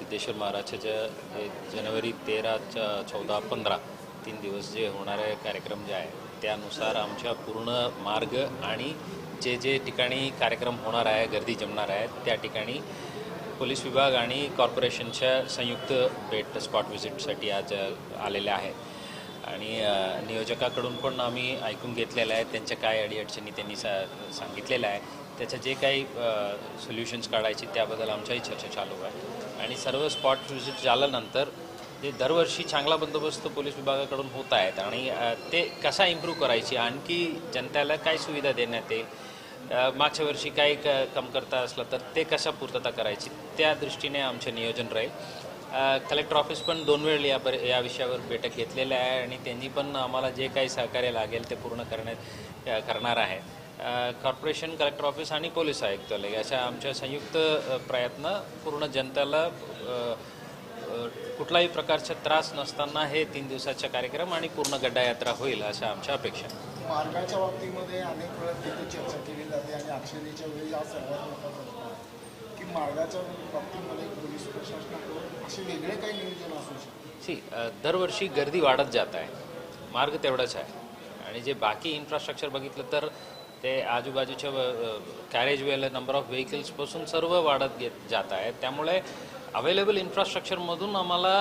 सिद्धेश्वर महाराजच्या जे जानेवारी तेरा च- चौदा पंधरा तीन दिवस जे होणारे कार्यक्रम जे आहे त्यानुसार आमच्या पूर्ण मार्ग आणि जे जे ठिकाणी कार्यक्रम होणार आहे गर्दी जमणार आहे त्या ठिकाणी पोलीस विभाग आणि कॉर्पोरेशनच्या संयुक्त भेट स्पॉट व्हिजिटसाठी आज आलेल्या आहेत आणि नियोजकाकडून पण आम्ही ऐकून घेतलेलं आहे त्यांच्या काय अडीअडचणी त्यांनी सा सांगितलेलं आहे. त्याचं जे काही सोल्युशन्स काढायची त्याबद्दल आमच्याही चर्चा चालू आहे. आणि सर्व स्पॉट व्हिजिट झाल्यानंतर जे दरवर्षी चांगला बंदोबस्त पोलीस विभागाकडून होत आहेत आणि ते कसा इम्प्रूव्ह करायची आणखी जनतेला काय सुविधा देण्यात येईल मागच्या वर्षी काही क कमकर्ता असलं तर ते कशा पूर्तता करायची त्या दृष्टीने आमचे नियोजन राहील. कलेक्टर ऑफिस पण दोन वेळ या पर या विषयावर बैठक घेतलेल्या आहे आणि त्यांनी पण आम्हाला जे काही सहकार्य लागेल ते पूर्ण करण्यात करणार आहे. कॉर्पोरेशन कलेक्टर ऑफिस आणि पोलीस आयुक्तालय अशा आमच्या संयुक्त प्रयत्न पूर्ण जनतेला कुठलाही प्रकारचा त्रास नसताना हे तीन दिवसाचा कार्यक्रम आणि पूर्ण गड्डा यात्रा होईल अशा आमच्या अपेक्षा. मार्गाच्या बाबतीमध्ये अनेक वेळा तिथे चर्चा केली जाते आणि अक्षरेच्या वेळी हा सर्वात मोठा प्रश्न आहे की मार्गाच्या बाबतीमध्ये पोलीस प्रशासनाकडून असे वेगळे काही नियोजन असू शकते? सी दरवर्षी गर्दी वाढत जात आहे. मार्ग तेवढाच आहे. आणि जे बाकी इन्फ्रास्ट्रक्चर बघितलं तर ते आजूबाजूच्या कॅरेज वेल नंबर ऑफ व्हेकल्सपासून सर्व वाढत घेत जात आहेत. त्यामुळे अवेलेबल इन्फ्रास्ट्रक्चरमधून आम्हाला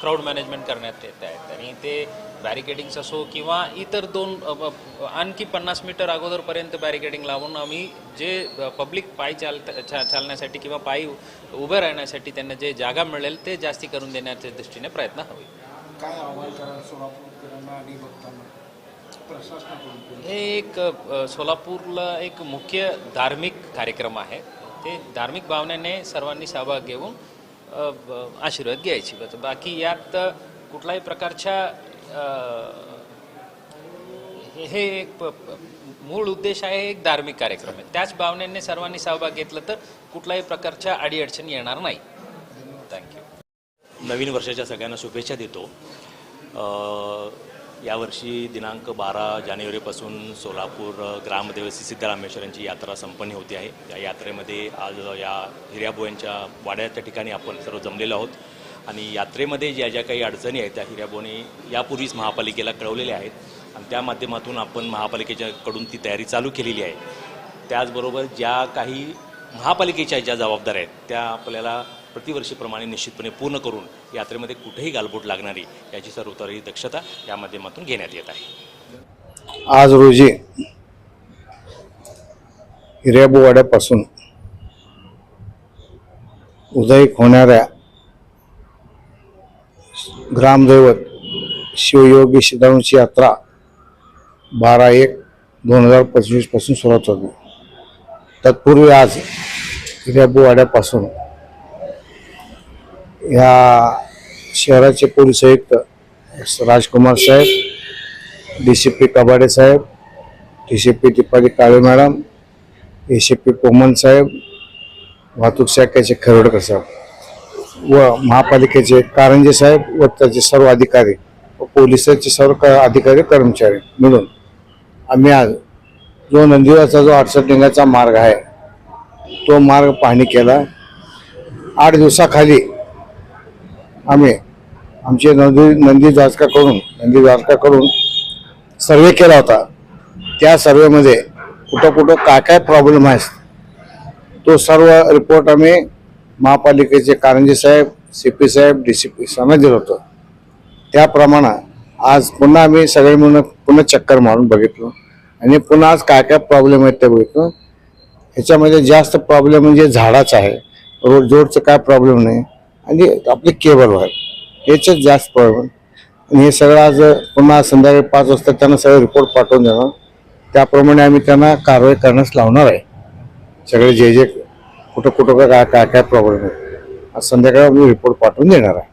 क्राऊड मॅनेजमेंट करण्यात येत आहेत. आणि ते बॅरिकेडिंग्स असो किंवा इतर दोन आणखी पन्नास मीटर अगोदरपर्यंत बॅरिकेडिंग लावून आम्ही जे पब्लिक पायी चाल चा- चालण्यासाठी किंवा पायी उभं राहण्यासाठी त्यांना जे जागा मिळेल ते जास्ती करून देण्याच्या दृष्टीने प्रयत्न हवे. काय हे एक सोलापूरला एक मुख्य धार्मिक कार्यक्रम आहे. ते धार्मिक भावनेने सर्वांनी सहभाग घेऊन आशीर्वाद घ्यायची. बाकी यात कुठल्याही प्रकारच्या हे एक प- मूळ उद्देश आहे एक धार्मिक कार्यक्रम आहे. त्याच भावनेने सर्वांनी सहभाग घेतला तर कुठल्याही प्रकारच्या अडीअडचणी येणार नाही. थँक्यू नवीन वर्षाच्या सगळ्यांना शुभेच्छा देतो. यावर्षी दिनांक बारा जानेवारीपासून सोलापूर ग्रामदेव सी सिद्धरामेश्वर यात्रा संपन्न होती आहे. या यात्रेमध्ये आज या हिर्याबोयांच्या वाड्याच्या ठिकाणी आपण सर्व जमलेलो आहोत. आणि यात्रेमध्ये ज्या ज्या काही अडचणी आहेत त्या हिर्याबोने यापूर्वीच महापालिकेला कळवलेल्या आहेत. आणि त्या माध्यमातून आपण महापालिकेच्याकडून ती तयारी चालू केलेली आहे. त्याचबरोबर ज्या काही महापालिकेच्या ज्या जबाबदाऱ्या आहेत त्या आपल्याला प्रतिवर्षीप्रमाणे निश्चितपणे पूर्ण करून यात्रेमध्ये कुठेही गालबोट लागणारी याची सर्वतरी दक्षता या माध्यमातून घेण्यात येत आहे. आज रोजी हिर्याबुवाड्यापासून उदयिक होणाऱ्या ग्रामदैवत शिवयोगी सिद्धांची यात्रा बारा एक दोन हजार पंचवीसपासून सुरुवात होती. तत्पूर्वी आज हिर्याबुवाड्यापासून ह्या शहराचे पोलीस आयुक्त राजकुमार साहेब D C P Kabade Saheb D C P Deepali Kale madam A C P Koman साहेब वाहतूक शाखेचे खरवडकर साहेब व महापालिकेचे कारंजे साहेब व त्याचे सर्व अधिकारी व पोलिसाचे सर्व क- अधिकारी कर्मचारी मिळून आम्ही आज जो नंदिवाचा जो अडचण लिंगाचा मार्ग आहे तो मार्ग पाहणी केला. आठ दिवसाखाली आम्ही आमचे नंदी नंदी द्वारकाकडून नंदी द्वारकाकडून सर्वे केला होता. त्या सर्वेमध्ये कुठं कुठं काय काय प्रॉब्लेम आहेत तो सर्व रिपोर्ट आम्ही महापालिकेचे कारंजी साहेब सी पी साहेब डी सी पी यांना दिलं होतं. त्याप्रमाणे आज पुन्हा आम्ही सगळे मिळून पुन्हा चक्कर मारून बघितलो. आणि पुन्हा आज काय काय प्रॉब्लेम आहेत ते बघितलं. ह्याच्यामध्ये जास्त प्रॉब्लेम म्हणजे झाडाचा आहे. रोड जोडचं काय प्रॉब्लेम नाही. आणि आपली केबल वायर याच्यात जास्त प्रॉब्लेम आणि हे सगळं आज पुन्हा संध्याकाळी पाच वाजता त्यांना सगळे रिपोर्ट पाठवून देणार. त्याप्रमाणे आम्ही त्यांना कारवाई करण्यास लावणार आहे. सगळे जे जे कुठं कुठं काय काय काय प्रॉब्लेम आहे. आज संध्याकाळी आम्ही रिपोर्ट पाठवून देणार आहे.